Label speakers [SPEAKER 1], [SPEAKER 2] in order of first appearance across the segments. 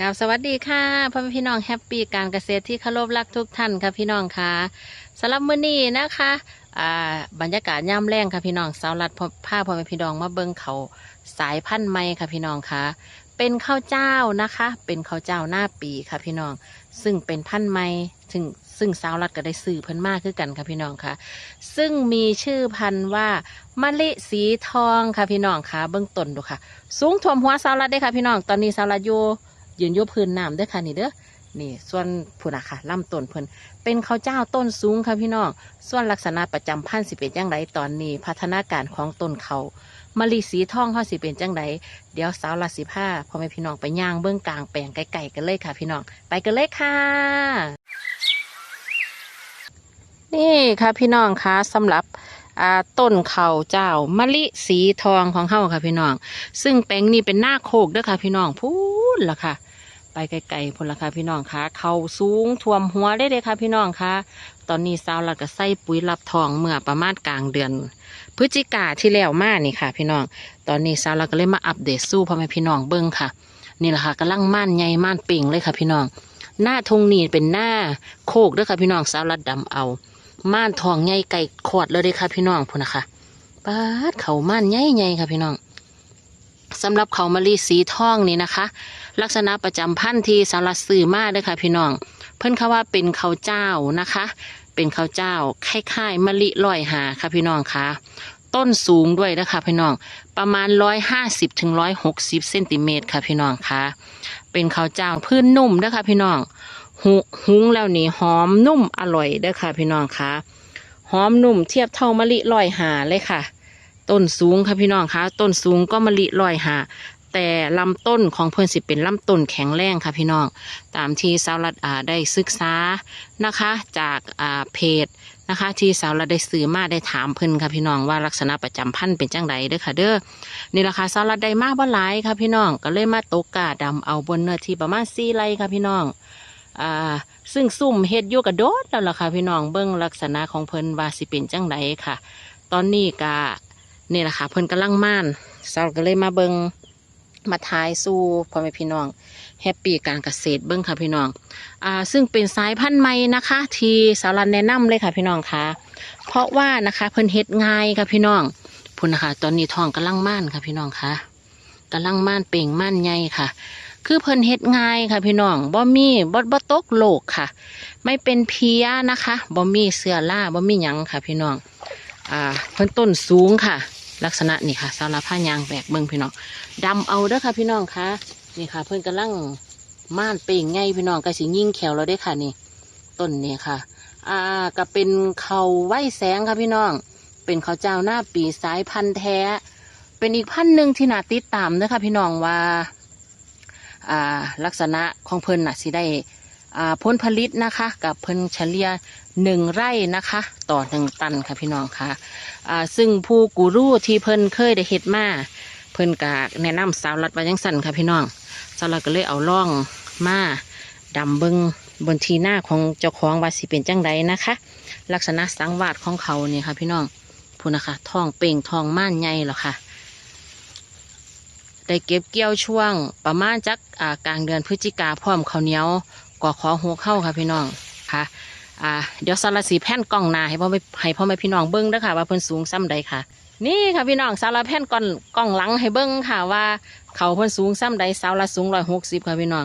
[SPEAKER 1] กราบสวัสดีค่ะพ่อแม่พี่น้องแฮปปี้การเกษตรที่เคารพรักทุกท่านค่ะพี่น้องค่ะสำหรับมื้อนี้นะคะอ่าบรรยากาศย่ำแรงค่ะพี่น้องสาวรัดพผ้าพ่อแม่พี่น้องมาเบิ่งเขาสายพันธุ์ใหม่ค่ะพี่น้องค่ะเป็นข้าวเจ้านะคะ เป็นข้าวเจ้าหน้าปีค่ะพี่น้อง ซึ่งเป็นพันธุ์ใหม่ซึ่งซึ่งสาวรัดก็ได้สื่อเพิ่นมากคือกันค่ะพี่น้องค่ะ ซึ่งมีชื่อพันธุ์ว่ามะลิสีทองค่ะพี่น้องค่ะ เบื้องต้นดูค่ะ สูงท่วมหัวสาวรัดได้ค่ะพี่น้อง ตอนนี้สาวรัดอยู่ ยืนอยพื้นน้ำเด้อค่ะนี่เด้อนี่ ส่วนผู้นะค่ะลำต้นเพิ่นเป็นข้าวเจ้าต้นสูงค่ะพี่น้อง ส่วนลักษณะประจำพันธุ์สิเป็นจังไดตอนนี้ พัฒนาการของต้นเขามะลิสีทองเขาสิเป็นจังไดเดี๋ยวสาวลาสิผ้าพ่อแม่พี่น้องไปย่างเบื้องกลางแปลงไก่ๆกันเลยค่ะ พี่น้องไปกันเลยค่ะ นี่ค่ะพี่น้องคะสำหรับ อ่าต้นเข่าเจ้ามะลิสีทองของเฮาค่ะพี่น้อง ซึ่งแปลงนี้เป็นหน้าโคกเด้อค่ะพี่น้องพูดละค่ะ ไปไกลๆพุ่นละค่ะพี่น้องคะเขาสูงท่วมหัวได้เลยค่ะพี่น้องคะตอนนี้สาวเราก็ใส่ปุ๋ยรับทองเมื่อประมาณกลางเดือน พฤศจิกาที่แล้วมานี่ค่ะ พี่น้อง ตอนนี้สาวเราก็เลยมาอัปเดตสู้พ่อแม่พี่น้องเบิ้งค่ะ นี่แหละค่ะกำลังม่านใหญ่ม่านเป่งเลยค่ะพี่น้องหน้าทงนีเป็นหน้าโคกเด้อค่ะพี่น้องสาวรัดดำเอา ม่านทองใหญ่ไก่ขอดเลยเด้ค่ะพี่น้องพุ่นะคะปาดเขาม่านใหญ่ๆค่ะพี่น้องสำหรับเขามะลิสีทองนี่นะคะ ลักษณะประจำพันธุ์ที่สารสื่อมาเด้อค่ะ พี่น้อง เพิ่นเขาว่าเป็นเขาเจ้านะคะ เป็นเขาเจ้าคล้ายๆมะลิลอยหาค่ะพี่น้องค่ะต้นสูงด้วยนะคะพี่น้อง ประมาณร้อยห้าสิบถึงร้อยหกสิบเซนติเมตรค่ะพี่น้องค่ะเป็นเขาเจ้าพื้นนุ่มเด้อค่ะพี่น้อง หุงแล้วนี่หอมนุ่มอร่อยเด้อค่ะ พี่น้องค่ะหอมนุ่มเทียบเท่ามะลิลอยหาเลยค่ะ ต้นสูงค่ะพี่น้องคะต้นสูงก็มะลิลอยหาแต่ลำต้นของเพิ่อนสิเป็นลำต้นแข็งแรงค่ะพี่น้อง ตามที่สาวรัดอ่าได้ศึกษานะคะ จากอ่าเพจนะคะ ที่สาวรัดได้ซื้อมาได้ถามเพิ่อนค่ะพี่น้องว่าลักษณะประจำพันธุ์เป็นจังไดเด้อค่ะเด้อนี่ราคาสาวรัดได้มากบ่หลายค่ะพี่น้องก็เลยมาตกกาดำเอาบนเนื้อที่ประมาณสี่ไร่ค่ะพี่น้อง อ่า ซึ่งซุ่มเฮ็ดอยู่กระโดดแล้วล่ะค่ะพี่น้องเบิ่งลักษณะของเพิ่นว่าสิเป็นจังไดค่ะ ตอนนี้ก็นี่แหละค่ะเพิ่นกำลังม่านสาวก็เลยมาเบิ่งมาทายสู้พ่อแม่พี่น้องแฮปปี้การเกษตรเบิ้งค่ะพี่น้องอ่าซึ่งเป็นสายพันธุ์ใหม่นะคะ ที่สารันแนะนำเลยค่ะพี่น้องค่ะ เพราะว่านะคะเพิ่นเฮ็ดง่ายค่ะพี่น้องพุ่นนะคะตอนนี้ทองกำลังม่านค่ะพี่น้องค่ะกำลังม่านเป่งม่านใหญ่ค่ะ คือเพิ่นเฮ็ดง่ายค่ะพี่น้องบ่มีบ่บ่ตกโลกค่ะ ไม่เป็นเพี้ยนะคะบ่มีเสื้อล่าบ่มีหยังค่ะ พี่น้องอ่าเพิ่นต้นสูงค่ะ ลักษณะนี่ค่ะสารพันยางแบกเบิ่งพี่น้องดำเอาเด้อค่ะพี่น้องคะนี่ค่ะ เพื่อนกำลังม่านเป่งไงพี่น้องก็สิยิ่งแขวเราได้ค่ะนี่ต้นนี่ค่ะ อ่าก็เป็นเขาไหวแสงค่ะพี่น้อง เป็นเขาเจ้าหน้าปีสายพันธุ์แท้ เป็นอีกพันหนึ่งที่น่าติดตามเด้อค่ะพี่น้องว่า อ่าลักษณะของเพิ่นน่ะสิได้อ่าผลผลิตนะคะกับเพิ่นเฉลี่ยหนึ่งไร่นะคะ ต่อหนึ่งตันค่ะพี่น้องค่ะอ่าซึ่งผู้กูรูที่เพิ่นเคยได้เฮ็ดมาเพิ่นกะแนะนำสาวรัดว่าจังสั่นค่ะพี่น้องสาวรัดก็เลยเอาล่องมาดำเบิงบนทีหน้าของเจ้าของว่าสิเป็นจังใดนะคะ ลักษณะสังวาดของเขาเนี่ยค่ะพี่น้องพูนนะคะทองเป่งทองม่านใหญ่หรอค่ะ ได้เก็บเกี่ยวช่วงประมาณจักอ่ากลางเดือนพฤศจิกาพร้อมข้าวเหนียวกว่าขอหัวเข้าค่ะพี่น้องค่ะอ่าเดี๋ยวสารสีแผ่นกล้องนาให้พ่อแม่ให้พ่อแม่พี่น้องเบิ้งด้อค่ะว่าเพิ่นสูงซ้ำใดค่ะ นี่ค่ะพี่น้องสารแผ่นก่อนกล้องหลังให้เบิ้งค่ะว่าเขาเพิ่นสูงซ้ำใดสาวละสูงร้อยหกสิบค่ะพี่น้อง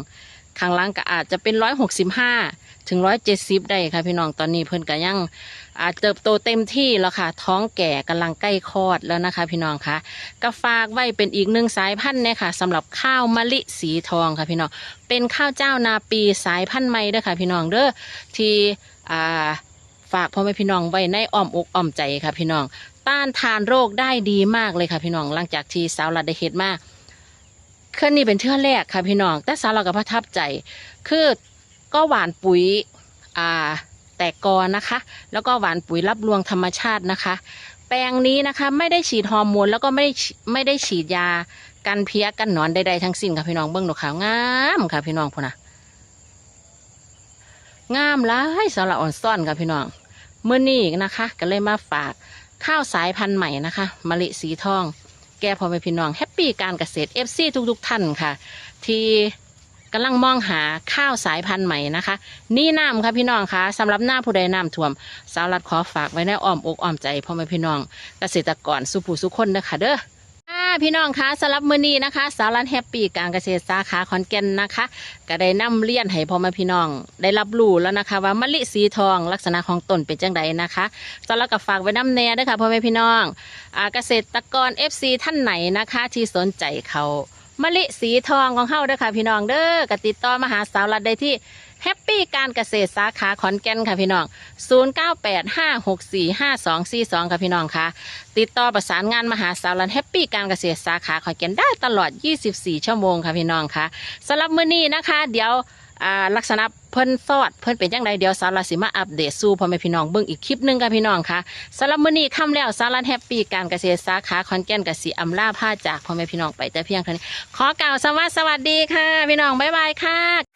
[SPEAKER 1] ข้างหลังก็อาจจะเป็นร้อยหกสิบห้าถึงร้อยเจ็ดสิบได้ค่ะพี่น้องตอนนี้เพิ่นก็ยังอาจเติบโตเต็มที่แล้วค่ะ ท้องแก่กำลังใกล้คลอดแล้วนะคะ พี่น้องคะก็ฝากไว้เป็นอีกหนึ่งสายพันธุ์เนี่ยค่ะสำหรับข้าวมะลิสีทองค่ะพี่น้องเป็นข้าวเจ้านาปีสายพันธุ์ใหม่เด้อค่ะ พี่น้องเด้อที่อ่าฝากพ่อแม่พี่น้องไว้ในอ้อมอกอ้อมใจค่ะพี่น้อง ต้านทานโรคได้ดีมากเลยค่ะพี่น้องหลังจากที่สาวรัดได้เฮ็ดมาก เครื่องนี้เป็นเทื่อแรกค่ะพี่น้อง แต่สาวเราก็ประทับใจ คือก็หวานปุ๋ยอ่าแตกกอนะคะ แล้วก็หวานปุ๋ยรับรวงธรรมชาตินะคะ แปลงนี้นะคะไม่ได้ฉีดฮอร์โมนแล้วก็ไม่ได้ไม่ได้ฉีดยากันเพี้ยกันหนอนใดๆทั้งสิ้นค่ะพี่น้องเบิ้องหนูขาวงามค่ะพี่น้องพุ่นะงามหลายสาระอ่อนซ่อนค่ะพี่น้องเมื่อนี้นะคะ ก็เลยมาฝากข้าวสายพันธุ์ใหม่นะคะมะลิสีทอง แก่พ่อแม่พี่น้องแฮป ปี้การเกษตรเอฟซีทุกๆท่านค่ะ ที่กำลังมองหาข้าวสายพันธุ์ใหม่นะคะ นี่น้ำค่ะพี่น้องคะสำหรับหน้าผู้ใดน้ำท่วม สาวรัดขอฝากไว้ในอ้อมอกอ้อมใจพ่อแม่พี่น้อง เกษตรกรสุผู้สุคนนะคะเด้อ พี่น้องคะสำหรับมื้อนี้นะคะ สาวรันแฮปปี้การเกษตรสาขาขอนแก่นนะคะ ก็ได้นำเรียนให้พ่อแม่พี่น้อง ได้รับรู้แล้วนะคะ ว่ามะลิสีทองลักษณะของต้นเป็นจังไดนะคะสำหรับกับฝากไว้น้ำแน่ด้วยค่ะพ่อแม่พี่น้องอเกษตรกร FC ท่านไหนนะคะ ที่สนใจเขา มะลิสีทองของเฮาเด้อค่ะพี่น้องเด้อกติดต่อมาหาสาวรัดได้ที่แฮปปี้การเกษตรสาขาขอนแก่นค่ะพี่น้อง 0985645242 ค่ะพี่น้องค่ะ ติดต่อประสานงานมหาสาวรันแฮปปี้การเกษตรสาขาขอนแก่นได้ตลอด 24 ชั่วโมงค่ะพี่น้องค่ะสำหรับมื้อนี้นะคะ เดี๋ยว อ่าลักษณะเพิ่นสอดเพิ่นเป็นจังไดเดี๋ยวสาราสิมาอัปเดตสู่พ่อแม่พี่น้องเบิ่งอีกคลิปหนึงค่ะพี่น้องค่ะสารบมื้อนี้ค่ำแล้วสาวรันแฮปปี้การเกษตรสาขาขอนแก่นกสิอำลาผ้าจากพ่อแม่พี่น้องไปแต่เพียงเท่านี้ขอกล่าวสวัสดีค่ะ พี่น้องบ๊ายบายค่ะ